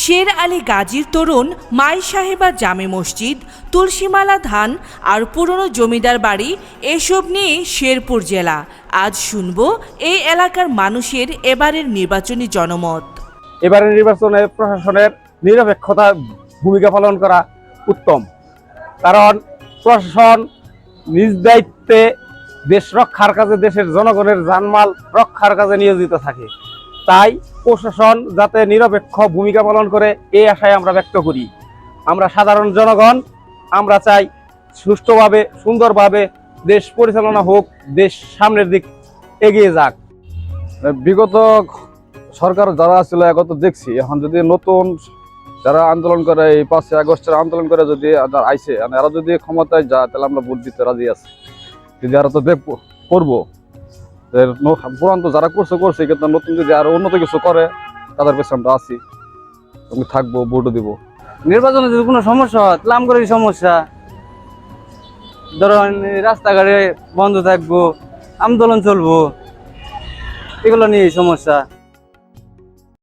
শের আলী গাজীর তরুণ মাই সাহেবা জামে মসজিদ, তুলসীমালা ধান আর পুরনো জমিদার বাড়ি এসব নিয়ে শেরপুর জেলা। আজ শুনব এই এলাকার মানুষের এবারের নির্বাচনী জনমত। এবারের নির্বাচনে প্রশাসনের নিরপেক্ষতা ভূমিকা পালন করা উত্তম। কারণ প্রশাসন নিজ দায়িত্বে দেশ রক্ষার কাজে, দেশের জনগণের জানমাল রক্ষার কাজে নিয়োজিত থাকে। তাই প্রশাসন যাতে নিরপেক্ষ ভূমিকা পালন করে, এই আশায় আমরা ব্যক্ত করি। আমরা সাধারণ জনগণ, আমরা চাই সুষ্ঠুভাবে, সুন্দরভাবে দেশ পরিচালনা হোক, দেশ সামনের দিক এগিয়ে যাক। বিগত সরকার যারা ছিল এখন তো দেখছি, এখন যদি নতুন যারা আন্দোলন করে, এই পাঁচই আগস্টের আন্দোলন করে যদি আইসে আর এরা যদি ক্ষমতায় যায়, তাহলে আমরা ভোট দিতে রাজি আছি। যদি এরা তো করব। এর ন- পুরান তো যারা করছে করছে, কিন্তু নতুন যদি আরও উন্নত কিছু করে, তাদের পেছনে আমরা আছি। আমি থাকব, ভোটও দিব। নির্বাচনে যদি কোনো সমস্যা হয় তাহলে আমগরের সমস্যা, ধরেন রাস্তাঘাটে বন্ধ থাকব, আন্দোলন চলবো, এগুলো নিয়ে সমস্যা।